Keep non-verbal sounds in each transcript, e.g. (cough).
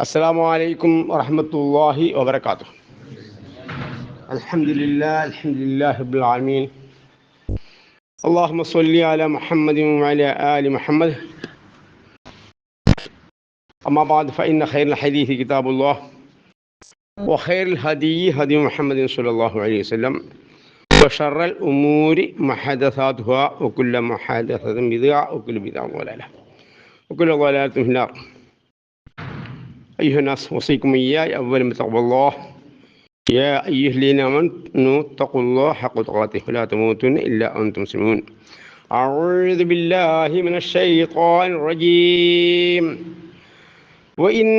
السلام عليكم ورحمة الله وبركاته. الحمد لله الحمد لله رب العالمين. اللهم صل على محمد وعلى آل محمد. أما بعد فإن خير الحديث كتاب الله وخير الهدي هدي محمد صلى الله عليه وسلم وشر الأمور محدثاتها وكل محدثة بدعة وكل بدعة ضلالة وكل ضلالة في النار. أيها الناس أوصيكم إياي أولا بتقوى الله يا أيها الذين آمنوا اتقوا الله حق تقاته ولا تموتن إلا أنتم مسلمون أعوذ بالله من الشيطان الرجيم وإن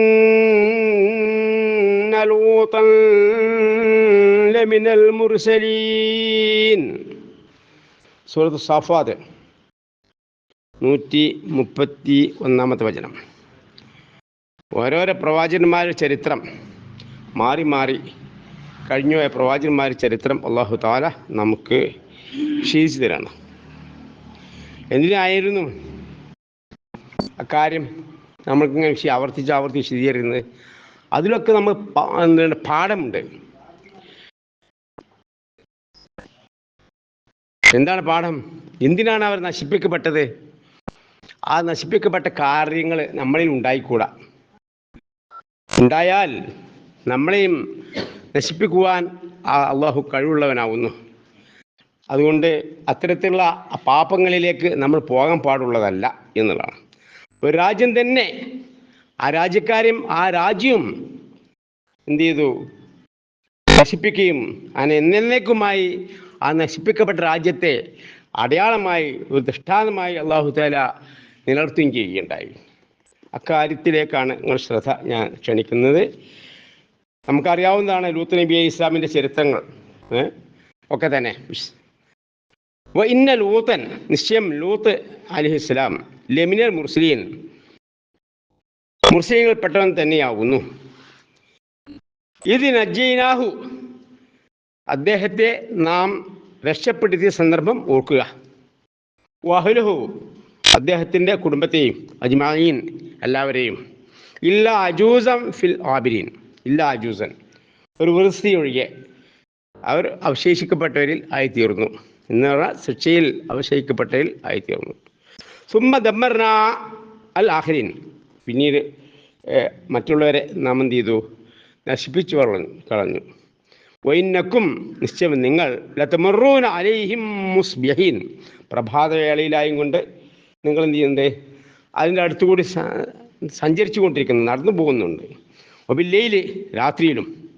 لوطا لمن المرسلين സൂറത്ത് സാഫാത്ത് നൂറ്റി മുപ്പത്തി ഒന്നാമത്തെ വചനം ഓരോരോ പ്രവാചകന്മാരുടെ ചരിത്രം മാറി മാറി. കഴിഞ്ഞുപോയ പ്രവാചകന്മാരുടെ ചരിത്രം അള്ളാഹു താല നമുക്ക് ക്ഷീണിച്ചു തരണം. എന്തിനായിരുന്നു അക്കാര്യം നമ്മൾക്കിങ്ങനെ വിഷയം ആവർത്തിച്ച് ആവർത്തിച്ച് വിശദീകരിക്കുന്നത് അതിലൊക്കെ നമ്മൾ പാഠമുണ്ട്. എന്താണ് പാഠം? എന്തിനാണ് അവർ നശിപ്പിക്കപ്പെട്ടത്? ആ നശിപ്പിക്കപ്പെട്ട കാര്യങ്ങൾ നമ്മളിൽ ഉണ്ടായിക്കൂടാ. ഉണ്ടായാൽ നമ്മളെയും നശിപ്പിക്കുവാൻ അള്ളാഹു കഴിവുള്ളവനാവുന്നു. അതുകൊണ്ട് അത്തരത്തിലുള്ള പാപങ്ങളിലേക്ക് നമ്മൾ പോകാൻ പാടുള്ളതല്ല എന്നുള്ളതാണ്. ഒരു രാജ്യം തന്നെ ആ രാജ്യക്കാരും ആ രാജ്യവും എന്ത് ചെയ്തു? നശിപ്പിക്കുകയും അങ്ങനെ എന്നേക്കുമായി ആ നശിപ്പിക്കപ്പെട്ട രാജ്യത്തെ അടയാളമായി ഒരു ദൃഷ്ടാന്തമായി അള്ളാഹു താല നിലനിർത്തുകയും ചെയ്യുകയുണ്ടായി. അക്കാര്യത്തിലേക്കാണ് നിങ്ങൾ ശ്രദ്ധ ഞാൻ ക്ഷണിക്കുന്നത്. നമുക്കറിയാവുന്നതാണ് ലൂത്ത് നബി ഇസ്ലാമിന്റെ ചരിത്രങ്ങൾ ഒക്കെ തന്നെ. ഇന്ന ലൂത്തൻ നിശ്ചയം ലൂത്ത് അലി ഇസ്ലാം ലെമിനർ മുർസലീൻ പെട്ടവൻ തന്നെയാവുന്നു. ഇത് നജീനാഹു അദ്ദേഹത്തെ നാം രക്ഷപ്പെടുത്തിയ സന്ദർഭം ഓർക്കുക. വഹലുഹു അദ്ദേഹത്തിന്റെ കുടുംബത്തെയും അജ്മായീൻ എല്ലാവരെയും. ഇല്ല അജൂസം ഫിൽ ആബിരീൻ. ഇല്ല അജൂസൻ. ഒരു വൃത്തി ഒഴികെ അവർ അവശേഷിക്കപ്പെട്ടവരിൽ ആയിത്തീർന്നു. എന്ന് പറഞ്ഞാൽ ശിക്ഷയിൽ അവശേഷിക്കപ്പെട്ടവരിൽ ആയിത്തീർന്നു. സുമ്മ ദമ്മർന അൽ ആഹരീൻ പിന്നീട് മറ്റുള്ളവരെ നാം എന്ത് ചെയ്തു? നശിപ്പിച്ചു കളഞ്ഞു കളഞ്ഞു. വൈനക്കും നിശ്ചയം നിങ്ങൾ അലൈഹിം മുസ്ബിഹീൻ. പ്രഭാതവേളയിലായും കൊണ്ട് നിങ്ങൾ എന്ത് ചെയ്യുന്നുണ്ട്? അതിന്റെ അടുത്തുകൂടി കൂടി സഞ്ചരിച്ചു കൊണ്ടിരിക്കുന്നു നടന്നു പോകുന്നുണ്ട്. ഒബില്ലയിൽ രാത്രിയിലും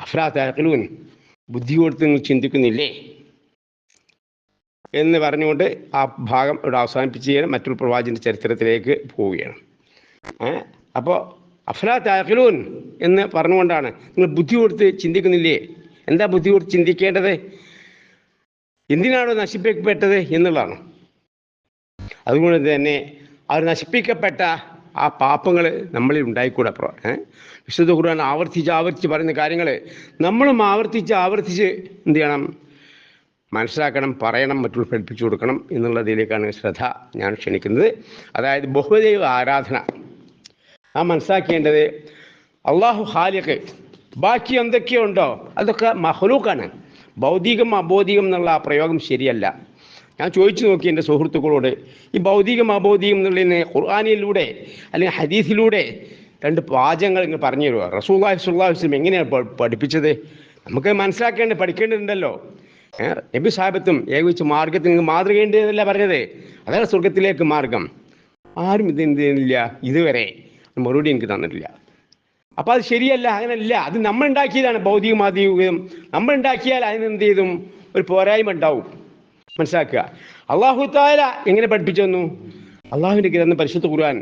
അഫ്രാത്തൂൻ ബുദ്ധി കൊടുത്ത് നിങ്ങൾ ചിന്തിക്കുന്നില്ലേ? എന്ന് പറഞ്ഞുകൊണ്ട് ആ ഭാഗം ഇവിടെ അവസാനിപ്പിച്ച് മറ്റൊരു പ്രവാചിന്റെ ചരിത്രത്തിലേക്ക് പോവുകയാണ്. അപ്പോൾ അഫ്ലാ താഖിലൂൻ എന്ന് പറഞ്ഞുകൊണ്ടാണ് നിങ്ങൾ ബുദ്ധി കൊടുത്ത് ചിന്തിക്കുന്നില്ലേ? എന്താ ബുദ്ധി കൊടുത്ത് ചിന്തിക്കേണ്ടത്? എന്തിനാണോ നശിപ്പിക്കപ്പെട്ടത് എന്നുള്ളതാണ്. അതുകൊണ്ട് തന്നെ അവർ നശിപ്പിക്കപ്പെട്ട ആ പാപങ്ങൾ നമ്മളിൽ ഉണ്ടായിക്കൂടെ? വിശുദ്ധ ഖുർആൻ ആവർത്തിച്ച് ആവർത്തിച്ച് പറയുന്ന കാര്യങ്ങൾ നമ്മളും ആവർത്തിച്ച് ആവർത്തിച്ച് എന്ത് ചെയ്യണം? മനസ്സിലാക്കണം പറയണം മറ്റുള്ള പഠിപ്പിച്ചു കൊടുക്കണം എന്നുള്ളതിലേക്കാണ് ശ്രദ്ധ ഞാൻ ക്ഷണിക്കുന്നത്. അതായത് ബഹുദൈവ ആരാധന. ആ മനസ്സിലാക്കേണ്ടത് അള്ളാഹു ഹാലിഖ് ബാക്കി എന്തൊക്കെയുണ്ടോ അതൊക്കെ മഹലൂക്കാണ് ഭൗതികം അബോധികം എന്നുള്ള ആ പ്രയോഗം ശരിയല്ല. ഞാൻ ചോദിച്ചു നോക്കി എന്റെ സുഹൃത്തുക്കളോട് ഈ ഭൗതികം അബൗതികം എന്നുള്ളതിന് ഖുർആാനിലൂടെ അല്ലെങ്കിൽ ഹദീസിലൂടെ രണ്ട് വാചകങ്ങൾ ഇങ്ങനെ പറഞ്ഞു തരുക റസൂല്ലാഹി സുല്ലാഹുസ്ലിം എങ്ങനെയാണ് പഠിപ്പിച്ചത്? നമുക്ക് മനസ്സിലാക്കേണ്ട പഠിക്കേണ്ടതുണ്ടല്ലോ നബി സാഹിബത്തും ഏകവിച്ച് മാർഗത്തിന് നിങ്ങൾക്ക് മാതൃകേണ്ടതല്ല പറഞ്ഞത്? അതാണ് സ്വർഗത്തിലേക്ക് മാർഗം ആരും ഇത് എന്ത് ചെയ്യുന്നില്ല. ഇതുവരെ മറുപടി എനിക്ക് തന്നിട്ടില്ല. അപ്പോൾ അത് ശരിയല്ല അങ്ങനല്ല. അത് നമ്മൾ ഉണ്ടാക്കിയതാണ് ഭൗതികമാതികം നമ്മൾ ഉണ്ടാക്കിയാൽ അതിന് എന്ത് ചെയ്തും? ഒരു പോരായ്മ ഉണ്ടാവും. മനസ്സിലാക്കുക. അള്ളാഹു താല എങ്ങനെ പഠിപ്പിച്ചു തന്നു? അള്ളാഹുവിന്റെ ഗ്രന്ഥം പരിശുദ്ധ ഖുർആൻ.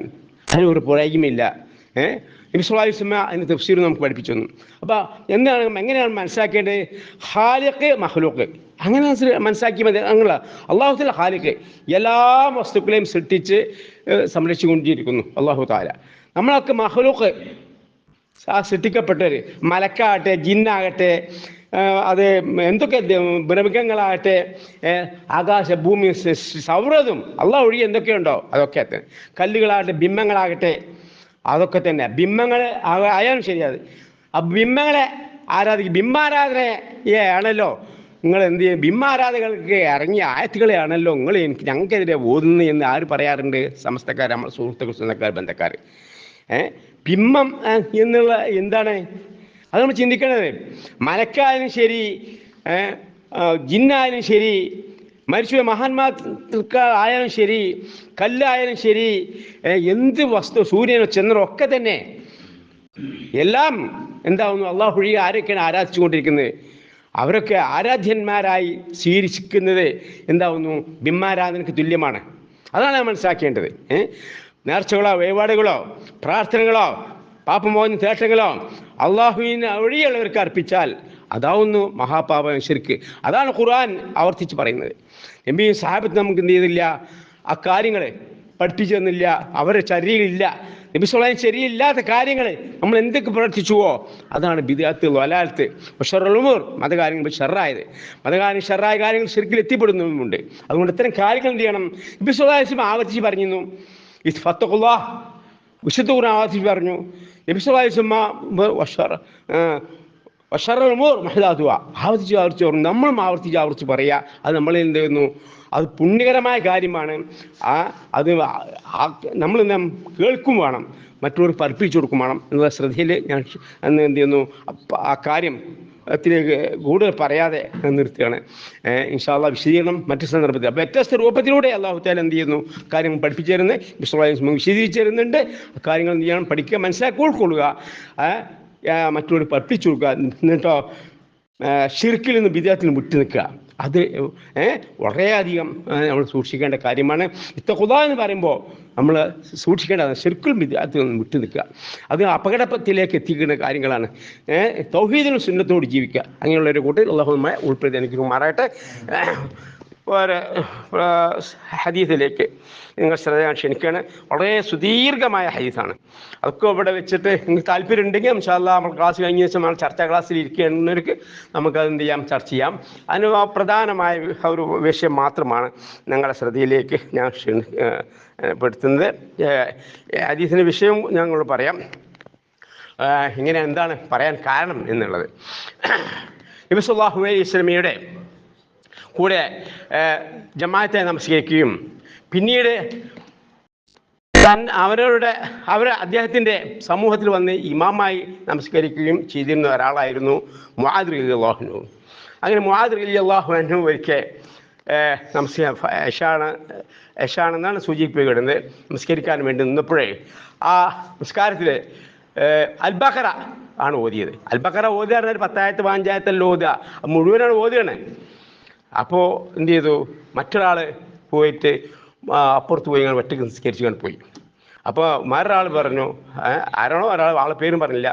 അതിന് ഒരു പോരായ്മയില്ല ഏഹ് നബിസ്വലാസ്മ അതിന് തഫ്സീർ നമുക്ക് പഠിപ്പിച്ചു തന്നു. അപ്പോൾ എന്താണ് എങ്ങനെയാണ് മനസ്സിലാക്കേണ്ടത്? ഹാലിക്ക് മഹ്ലൂക്ക് അങ്ങനെ മനസ്സിലാക്കി മതി. അങ്ങനെയുള്ള അള്ളാഹു താല ഹാലിക്ക് എല്ലാ വസ്തുക്കളെയും സൃഷ്ടിച്ച് സംരക്ഷിച്ചുകൊണ്ടിരിക്കുന്നു അള്ളാഹു താല നമ്മളൊക്കെ മഹ്ലൂക്ക് സൃഷ്ടിക്കപ്പെട്ടവർ മലക്കാകട്ടെ ജിന്നാകട്ടെ അത് എന്തൊക്കെ മൃഗങ്ങളാകട്ടെ ആകാശ ഭൂമി സൗഹൃദം അല്ല ഒഴി എന്തൊക്കെയുണ്ടോ? അതൊക്കെ അത്. കല്ലുകളാകട്ടെ ബിംബങ്ങളാകട്ടെ അതൊക്കെ തന്നെ. ബിംബങ്ങൾ ആയാലും ശരിയത്. ആ ബിംബങ്ങളെ ആരാധിക്കും ബിംബാരാധനയെ ആണല്ലോ. നിങ്ങൾ എന്ത് ചെയ്യും? ബിംബാരാധകൾക്ക് ഇറങ്ങിയ ആയത്തുകളെയാണല്ലോ നിങ്ങൾ എനിക്ക് ഞങ്ങൾക്കെതിരെ ഓതുന്നു എന്ന് ആര് പറയാറുണ്ട്? സമസ്തക്കാർ നമ്മൾ സുഹൃത്തുക്കൾ സ്വന്തക്കാർ ബന്ധക്കാർ ബിംബം എന്നുള്ള എന്താണ്? അത് നമ്മൾ ചിന്തിക്കേണ്ടത്. മലക്കായാലും ശരി ജിന്നായാലും ശരി മരിച്ചു മഹാന്മാക്കൾ ആയാലും ശരി കല്ലായാലും ശരി എന്ത് വസ്തു സൂര്യനോ ചന്ദ്രനോ ഒക്കെ തന്നെ. എല്ലാം എന്താവുന്നു? അള്ളാഹു ഒഴികെ ആരൊക്കെയാണ് ആരാധിച്ചുകൊണ്ടിരിക്കുന്നത്? അവരൊക്കെ ആരാധ്യന്മാരായി സ്വീകരിക്കുന്നത് എന്താവുന്നു? ബിംബാരാധനക്ക് തുല്യമാണ്. അതാണ് മനസ്സിലാക്കേണ്ടത്. നേർച്ചകളോ വഴിപാടുകളോ പ്രാർത്ഥനകളോ പാപമോചന ശേഷങ്ങളോ അള്ളാഹുവിന് വഴിയുള്ളവർക്ക് അർപ്പിച്ചാൽ അതാവുന്നു മഹാപാപം ശരിക്ക് അതാണ് ഖുർആൻ ആവർത്തിച്ച് പറയുന്നത്. എം സാഹിബത്ത് നമുക്ക് എന്ത് ചെയ്തില്ല? ആ കാര്യങ്ങൾ പഠിപ്പിച്ചു തന്നില്ല. അവരുടെ ശരീരമില്ല. നബിസ്വലാൻ ശരിയില്ലാത്ത കാര്യങ്ങൾ നമ്മൾ എന്തൊക്കെ പ്രവർത്തിച്ചുവോ അതാണ് ബിദാത്ത് വലാലത്ത് ഷറുമൂർ മതകാര്യങ്ങൾ ഷെറായത്. മതകാര്യം ഷെറായ കാര്യങ്ങൾ ശരിക്കും എത്തിപ്പെടുന്നുമുണ്ട്. അതുകൊണ്ട് ഇത്തരം കാര്യങ്ങൾ എന്ത് ചെയ്യണം? നബി സ്വലാസ്ലം ആവർത്തിച്ച് പറഞ്ഞിരുന്നു. ഇത് ഫത്തഖുല്ലാ വിശുദ്ധ ആവർത്തിച്ച് പറഞ്ഞു നബി വഷറമോർ മഹിതാതുവ ആവർത്തിച്ച് ആവർത്തിച്ച് പറഞ്ഞു നമ്മളും ആവർത്തിച്ച് ആവർത്തിച്ച് പറയുക അത് നമ്മൾ എന്ത് ചെയ്യുന്നു? അത് പുണ്യകരമായ കാര്യമാണ്. ആ അത് നമ്മൾ കേൾക്കും വേണം. മറ്റുള്ളവർ പഠിപ്പിച്ചു കൊടുക്കും വേണം. എന്നുള്ള ശ്രദ്ധയിൽ ഞാൻ എന്ത് ചെയ്യുന്നു? ആ കാര്യം ത്തിലേക്ക് കൂടുതൽ പറയാതെ നിർത്തുകയാണ്. ഇൻഷാല്ല വിശദീകരണം മറ്റു സന്ദർഭത്തിൽ. അപ്പോൾ വ്യത്യസ്ത രൂപത്തിലൂടെ അള്ളാഹു താല എന്ത് ചെയ്യുന്നു? കാര്യങ്ങൾ പഠിപ്പിച്ചു തരുന്നത് വിശ്വാസം വിശദീകരിച്ചു തരുന്നുണ്ട് കാര്യങ്ങൾ എന്ത് ചെയ്യണം? പഠിക്കുക മനസ്സിലാക്കി ഉൾക്കൊള്ളുക. മറ്റുള്ളവർ പഠിപ്പിച്ചു കൊടുക്കുക. എന്നിട്ടോ ഷിർക്കിൽ നിന്ന് വിദേഹത്തിൽ വിട്ടു നിൽക്കുക. അത് വളരെയധികം നമ്മൾ സൂക്ഷിക്കേണ്ട കാര്യമാണ്. ഇത്തഖുദ എന്ന് പറയുമ്പോൾ നമ്മൾ സൂക്ഷിക്കേണ്ടതാണ്. ശരിക്കും വിദേഹത്തിൽ നിന്ന് വിട്ടു നിൽക്കുക. അത് അപകടത്തിലേക്ക് എത്തിക്കുന്ന കാര്യങ്ങളാണ്. തൗഹീദിനും സുന്നത്തോട് ജീവിക്കുക. അങ്ങനെയുള്ള ഒരു കൂട്ടിൽ അള്ളാഹുമായി ഉൾപ്പെടുത്തി. എനിക്ക് മാറാട്ടെ വേറെ ഹദീസിലേക്ക് നിങ്ങൾ ശ്രദ്ധ ക്ഷണിക്കുകയാണ് വളരെ സുദീർഘമായ ഹദീസാണ്. അതൊക്കെ ഇവിടെ വെച്ചിട്ട് നിങ്ങൾക്ക് താല്പര്യം ഉണ്ടെങ്കിൽ അംശാല്ല നമ്മൾ ക്ലാസ് കഴിഞ്ഞ ശേഷം നമ്മൾ ചർച്ചാ ക്ലാസ്സിൽ ഇരിക്കുന്നവർക്ക് നമുക്കത് എന്ത് ചെയ്യാം ചർച്ച ചെയ്യാം. അതിന് പ്രധാനമായ ഒരു വിഷയം മാത്രമാണ് ഞങ്ങളുടെ ശ്രദ്ധയിലേക്ക് ഞാൻ പെടുത്തുന്നത്. ഹദീസിന്റെ വിഷയം ഞങ്ങൾ പറയാം. ഇങ്ങനെ എന്താണ് പറയാൻ കാരണം എന്നുള്ളത്. നബിസുല്ലാഹു അലൈഹി സ്വലമിയുടെ കൂടെ ജമാഅത്തെ നമസ്കരിക്കുകയും. പിന്നീട് തൻ അവരവരുടെ അവർ അദ്ദേഹത്തിന്റെ സമൂഹത്തിൽ വന്ന് ഇമാമായി നമസ്കരിക്കുകയും ചെയ്തിരുന്ന ഒരാളായിരുന്നു മുആദ് അലി അള്ളാഹുനു അങ്ങനെ മുആദ് അലി അള്ളാഹുനു ഒരിക്കൽ നമസ്കാര യശാണ് യശാണെന്നാണ് സൂചിപ്പിക്കപ്പെടുന്നത്. നമസ്കരിക്കാൻ വേണ്ടി നിന്നപ്പോഴേ ആ നമസ്കാരത്തിൽ അൽബഖറ ആണ് ഓതിയത്. അൽബഖറ ഓതുക പറഞ്ഞാൽ പത്തായത്ത് പാഞ്ചായത്തല്ല ഓതുക. മുഴുവനാണ് ഓതുകയാണ്. അപ്പോൾ എന്ത് ചെയ്തു മറ്റൊരാൾ പോയിട്ട് അപ്പുറത്ത് പോയി ഇങ്ങനെ ഒറ്റയ്ക്ക് നിസ്കരിച്ചു കൊണ്ട് പോയി. അപ്പോൾ മറ്റൊരാൾ പറഞ്ഞു "ഏ, ആരാണോ ഒരാൾ ആളെ പേരും പറഞ്ഞില്ല.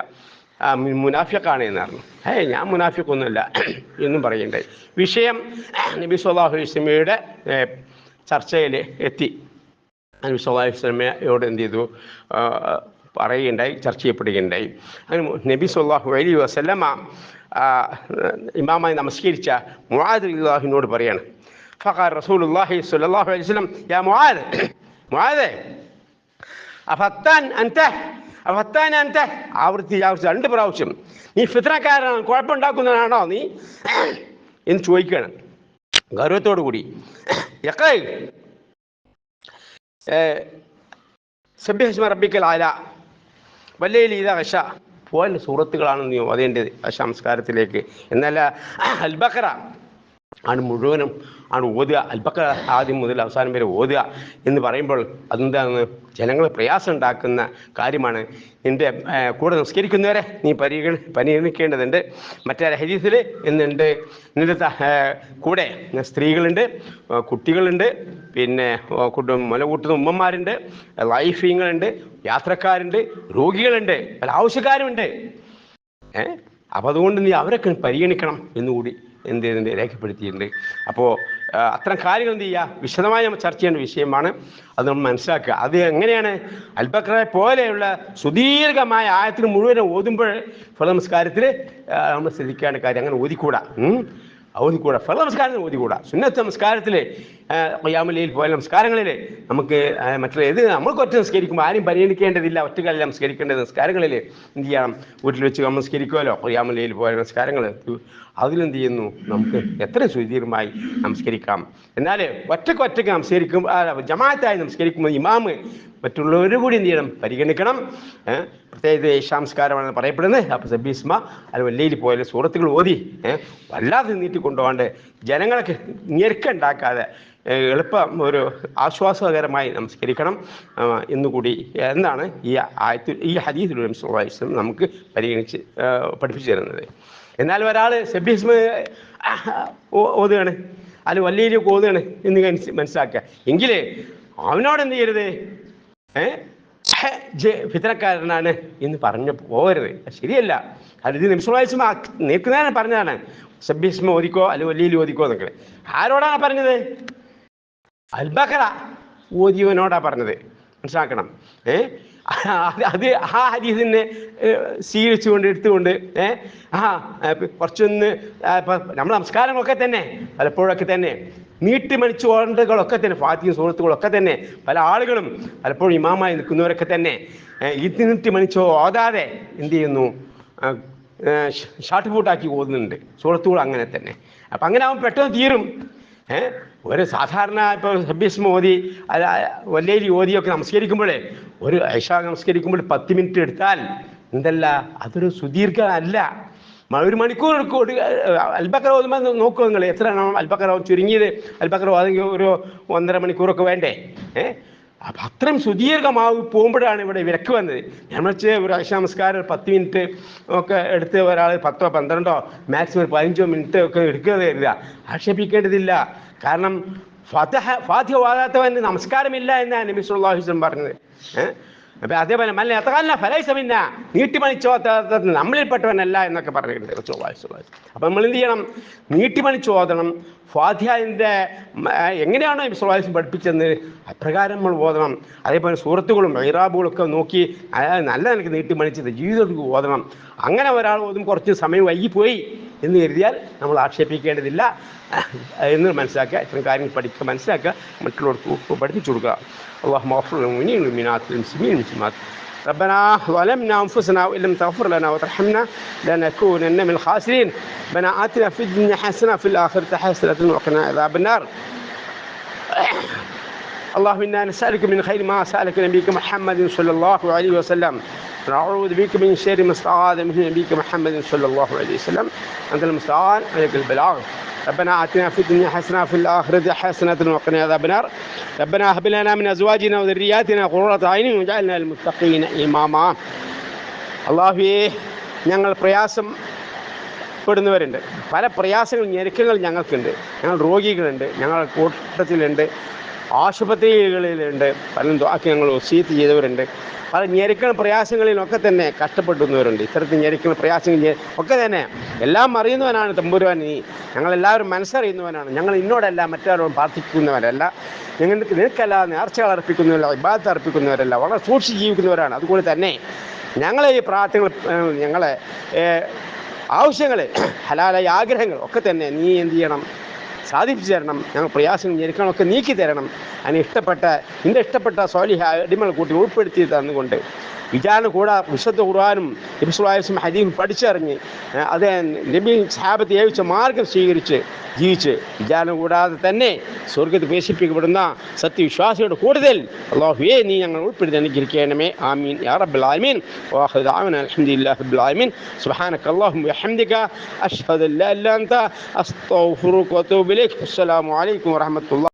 ആ, മു- മുനാഫിക്കാണ് എന്ന് പറഞ്ഞു. ഞാൻ മുനാഫിക്കൊന്നുമില്ല (clears throat) എന്നും പറയണ്ടായി വിഷയം നബി സല്ലാഹു വസ്ലമയുടെ ചർച്ചയിൽ എത്തി. നബി സല്ലാഹു വസ്ലമയോട് എന്ത് ചെയ്തു പറയുകയുണ്ടായി ചർച്ച ചെയ്യപ്പെടുകയുണ്ടായി. അതിന് നബി സല്ലാഹു അലി വസല്ലമ ആ, ഇമാമായി നമസ്കരിച്ച മുഹാദ് അള്ളാഹിനോട് പറയാണ് ഫഖാർ റസൂലുള്ളാഹി സ്വല്ലല്ലാഹു അലൈഹി വസ്ലം യാ മുഹാദ് മുഹാദ് അഫത്താൻ അൻത അഫത്താൻ അൻത ആവർത്തി ആവർത്തി രണ്ട് പ്രാവശ്യം നീ ഫിത്രക്കാരനാണ് കുഴപ്പമുണ്ടാക്കുന്നതാണോ നീ? എന്ന് ചോദിക്കുകയാണ്. ഗൗരവത്തോടു കൂടി യഖൈ സബ്യഹസ്മ റബ്ബിക്കൽ ആല വല്ലയിൽ ഇത് കഷ പോലെ സൂറത്തുകളാണ് നീ ഓതേണ്ടത് ആ സംസ്കാരത്തിലേക്ക്. എന്നല്ല അൽബക്കറ ആണ് മുഴുവനും ആണ് ഓതുക. അൽബക്ക ആദ്യം മുതൽ അവസാനം വരെ ഓതുക എന്ന് പറയുമ്പോൾ അതെന്താണ്? ജനങ്ങൾ പ്രയാസം ഉണ്ടാക്കുന്ന കാര്യമാണ് ഏർ, കൂടെ നിസ്കരിക്കുന്നവരെ നീ പരിഗണ പരിഗണിക്കേണ്ടതുണ്ട്. മറ്റേ ഹരീസിൽ എന്നുണ്ട്. നിന്റെ ത- കൂടെ സ്ത്രീകളുണ്ട് കുട്ടികളുണ്ട് പിന്നെ മുല കൂട്ടുന്ന ഉമ്മമാരുണ്ട് ലൈഫിങ്ങളുണ്ട് യാത്രക്കാരുണ്ട് രോഗികളുണ്ട് പല ആവശ്യക്കാരുമുണ്ട്. ഏ അപ്പോൾ അതുകൊണ്ട് നീ അവരൊക്കെ പരിഗണിക്കണം എന്നുകൂടി എന്ത് ചെയ്യുന്നുണ്ട് രേഖപ്പെടുത്തിയിട്ടുണ്ട്. അപ്പോൾ അത്തരം കാര്യങ്ങൾ എന്ത് ചെയ്യുക വിശദമായി നമ്മൾ ചർച്ച ചെയ്യേണ്ട വിഷയമാണ്. അത് നമ്മൾ മനസ്സിലാക്കുക. അത് എങ്ങനെയാണ്? അൽബക്രെ പോലെയുള്ള സുദീർഘമായ ആയത്തിന് മുഴുവനും ഓതുമ്പോൾ നമസ്കാരത്തിൽ നമ്മൾ ശ്രദ്ധിക്കേണ്ട കാര്യം. അങ്ങനെ ഓതിക്കൂടാ. ഓതിക്കൂടാ ഫല നമസ്കാരത്തിൽ ഓതിക്കൂടാ സുന്നത്ത് നമസ്കാരത്തിൽ കൊയ്യാമലയിൽ പോയ നമസ്കാരങ്ങളിൽ നമുക്ക് മറ്റുള്ള ഏത് നമ്മൾക്ക് ഒറ്റ നമസ്കരിക്കുമ്പോൾ ആരും പരിഗണിക്കേണ്ടതില്ല ഒറ്റക്കാലിൽ നമസ്കരിക്കേണ്ട നമസ്കാരങ്ങളിൽ എന്ത് ചെയ്യണം? വീട്ടിൽ വെച്ച് നമസ്കരിക്കുമല്ലോ കൊയ്യാമലയിൽ പോയ നമസ്കാരങ്ങൾ അതിലെന്ത് ചെയ്യുന്നു? നമുക്ക് എത്ര സുദീർഘമായി നമസ്കരിക്കാം. എന്നാൽ ഒറ്റയ്ക്ക് ഒറ്റയ്ക്ക് നമസ്കരിക്കും ജമാഅത്തായി നമസ്കരിക്കുമ്പോൾ ഇമാമ് മറ്റുള്ളവർ കൂടി എന്ത് ചെയ്യണം? പരിഗണിക്കണം. പ്രത്യേകിച്ച് ഇഷാംസ്കാരമാണ് പറയപ്പെടുന്നത് അപ്പോൾ സബീസ്മ അത് വല്ലയിൽ പോയാലും സൂറത്തുകൾ ഓതി വല്ലാതെ നീട്ടിക്കൊണ്ടുപോകാണ്ട് ജനങ്ങളൊക്കെ ഞെരുക്കുണ്ടാക്കാതെ എളുപ്പം ഒരു ആശ്വാസകരമായി നമസ്കരിക്കണം. എന്നുകൂടി എന്നാണ് ഈ ആയത്തിൽ ഈ ഹദീസിലൂടെ സുഹായിസം നമുക്ക് പരിഗണിച്ച് പഠിപ്പിച്ചു തരുന്നത്. എന്നാൽ ഒരാൾ സബീസ്മ ഓതുകയാണ്. അത് വല്ലിയിലേക്ക് ഓതുകയാണ് എന്ന് മനസ്സിലാക്കുക. എങ്കിലേ അവനോട് എന്ത് ചെയ്യരുത്? ഏ? ഫിത്രക്കാരനാണ് എന്ന് പറഞ്ഞു പോകരുത്. ശരിയല്ല. ഇത് നിമിഷമാഴ്ച നിൽക്കുന്നതാണ് പറഞ്ഞതാണ്. സബ്യസ്മ ഓദിക്കോ അല്ലെങ്കിൽ വലിയ ഓദിക്കോ എന്നൊക്കെ. ആരോടാണ് പറഞ്ഞത്? അൽബക്കറ ഓദിയവനോടാ പറഞ്ഞത്. മനസ്സിലാക്കണം. ഏ? അത് ആ ഹദീസിനെ സ്വീകരിച്ചുകൊണ്ട് എടുത്തുകൊണ്ട് ഏ? ആ കുറച്ചൊന്ന് നമ്മുടെ നമസ്കാരങ്ങളൊക്കെ തന്നെ പലപ്പോഴൊക്കെ തന്നെ. നീട്ടിമണിച്ചു ഓണ്ടകളൊക്കെ തന്നെ ഫാത്തിയും സുഹൃത്തുക്കളൊക്കെ തന്നെ പല ആളുകളും പലപ്പോഴും ഇമാമായി നിൽക്കുന്നവരൊക്കെ തന്നെ ഇത് നീട്ടിമണിച്ചോ ഓതാതെ എന്ത് ചെയ്യുന്നു? ഷാർട്ട് പൂട്ടാക്കി ഓതുന്നുണ്ട്. സുഹൃത്തുക്കൾ അങ്ങനെ തന്നെ. അപ്പം അങ്ങനെ അവൻ പെട്ടെന്ന് തീരും. ഒരു സാധാരണ ഇപ്പോൾ സബ്യസ്മ ഓതി അല്ല വല്ലേരി ഓതിയൊക്കെ നമസ്കരിക്കുമ്പോഴേ ഒരു ഐഷ നമസ്കരിക്കുമ്പോൾ പത്ത് മിനിറ്റ് എടുത്താൽ എന്തല്ല? അതൊരു സുദീർഘ അല്ല. ഒരു മണിക്കൂർ എടുക്കും. അൽബക്കറ ഓതുമ്പോൾ നോക്കുക നിങ്ങൾ എത്ര അൽബക്കറ ചുരുങ്ങിയത്? അൽബക്കറ ഓതെങ്കിൽ ഒരു ഒന്നര മണിക്കൂറൊക്കെ വേണ്ടേ? ഏ? അപ്പം അത്രയും സുദീർഘമാവും പോകുമ്പോഴാണ് ഇവിടെ വിലക്ക് വന്നത്. ഞാൻ വെച്ച് ഒരു ഒരു പത്ത് മിനിറ്റ് ഒക്കെ എടുത്ത് ഒരാൾ പത്തോ പന്ത്രണ്ടോ മാക്സിമം പതിനഞ്ചോ മിനിറ്റ് ഒക്കെ എടുക്കുന്നത് കരുതുക. ആക്ഷേപിക്കേണ്ടതില്ല. കാരണം ഫതഹ ഫാദ്യ വാദാത്തവന് നമസ്കാരമില്ല എന്നാണ് നബി സുല്ലാഹുസ്ലം പറഞ്ഞത്. ഏഹ് അതേപോലെ മല്ല എത്തകാലിന ഫലൈസമിന്ന നീട്ടിമണിച്ചോത്ത നമ്മളിൽപ്പെട്ടവനല്ല എന്നൊക്കെ പറഞ്ഞിട്ടുണ്ട്. ചൊവ്വാഴ്ച അപ്പൊ നമ്മൾ എന്ത് ചെയ്യണം? നീട്ടിമണിച്ചോദണം സ്വാധ്യായന്റെ എങ്ങനെയാണോ നബി പഠിപ്പിച്ചെന്ന് അപ്രകാരം നമ്മൾ ഓതണം. അതേപോലെ സുഹൃത്തുക്കളും വൈറാബുകളൊക്കെ നോക്കി നല്ല നിനക്ക് നീട്ടിമണിച്ചത് ജീവിതത്തിൽ ഓതണം. അങ്ങനെ ഒരാൾ ഓതും കുറച്ച് സമയം വൈകിപ്പോയി എന്ന് കരുതിയാൽ നമ്മൾ ആക്ഷേപിക്കേണ്ടതില്ല എന്ന് മനസ്സിലാക്കുക ഇത്തരം കാര്യങ്ങൾ പഠിക്കുക മനസ്സിലാക്കുക മറ്റുള്ളവർക്ക് പഠിപ്പിച്ചു കൊടുക്കുക اللهم اغفر للمؤمنين والمؤمنات والمسلمين والمسلمات ربنا ظلمنا انفسنا وان لم تغفر لنا وترحمنا لنكونن من الخاسرين ربنا اتنا في الدنيا حسنه في الاخره حسنه وقنا عذاب النار اللهم انا نسالك من خير ما سالك نبيك محمد صلى الله عليه وسلم ونعوذ بك من شر ما استعاذ منه نبيك محمد صلى الله عليه وسلم انت المستعان عليك البلاغ ربنا اتنا في الدنيا حسنه في الاخره حسنه وقنا عذاب النار ربنا هب لنا من ازواجنا وذرياتنا قرة عين واجعلنا للمتقين اماما അള്ളാഹുവേ ഞങ്ങൾ പ്രയാസം പെടുന്നവരുണ്ട് പല പ്രയാസങ്ങൾ ഞെരുക്കങ്ങൾ ഞങ്ങൾക്കുണ്ട് ഞങ്ങൾ രോഗികളുണ്ട് ഞങ്ങൾ കൂട്ടത്തിലുണ്ട് ആശുപത്രികളിലുണ്ട്. പല ദ്വാക്ക് ഞങ്ങൾ ഒസീത്ത് ചെയ്തവരുണ്ട്. പല ഞെരുക്കൾ പ്രയാസങ്ങളിലൊക്കെ തന്നെ കഷ്ടപ്പെടുന്നവരുണ്ട് ഇത്തരത്തിൽ ഞെരുക്കൾ പ്രയാസങ്ങൾ ഒക്കെ തന്നെ എല്ലാം അറിയുന്നവനാണ് തമ്പുരുവാൻ നീ ഞങ്ങളെല്ലാവരും മനസ്സറിയുന്നവനാണ്. ഞങ്ങൾ ഇന്നോടല്ല മറ്റാരോടും പ്രാർത്ഥിക്കുന്നവരല്ല. ഞങ്ങൾക്ക് നിനക്കല്ല നേർച്ചകൾ അർപ്പിക്കുന്നവരല്ല ഇബാദത്ത് അർപ്പിക്കുന്നവരല്ല. വളരെ സൂക്ഷിച്ച് ജീവിക്കുന്നവരാണ്. അതുകൊണ്ട് തന്നെ ഞങ്ങളെ ഈ പ്രാർത്ഥനകൾ ഞങ്ങളെ ആവശ്യങ്ങൾ ഹലാലായ ആഗ്രഹങ്ങൾ ഒക്കെ തന്നെ നീ എന്ത് ചെയ്യണം? സാധിപ്പിച്ചു തരണം ഞങ്ങൾ പ്രയാസം ഞെരുക്കണമൊക്കെ നീക്കി തരണം അതിന് ഇഷ്ടപ്പെട്ട എന്റെ ഇഷ്ടപ്പെട്ട സോലിഹ അടിമകൾ കൂട്ടി ഉൾപ്പെടുത്തി തന്നുകൊണ്ട്. വിചാരണ കൂടാ വിശുദ്ധ ഖുർആാനും നബിസ്വലായും ഹദീം പഠിച്ചറിഞ്ഞ് അത് നബി സാഹബത്ത് ഏവിച്ച മാർഗം സ്വീകരിച്ച് ജീവിച്ച്. വിചാരണ കൂടാതെ തന്നെ സ്വർഗത്തിൽ പ്രവേശിപ്പിക്കപ്പെടുന്ന സത്യവിശ്വാസിയുടെ കൂടുതൽ അള്ളാഹുവേ നീ ഞങ്ങൾ ഉൾപ്പെടുത്തി അനുഗ്രഹിക്കണമേ. ആമീൻ. യാ റബ്ബൽ ആലമീൻ. വാഹദ് ആമൻ അൽഹംദുലില്ലാഹി റബ്ബിൽ ആമീൻ സുബ്ഹാനക അല്ലാഹുമ്മ വഹംദിക അഷ്ഹദു അല്ലാ ഇല്ല അൻത അസ്തഗ്ഫിറുക വഅതൂബു بليك السلام عليكم ورحمة الله.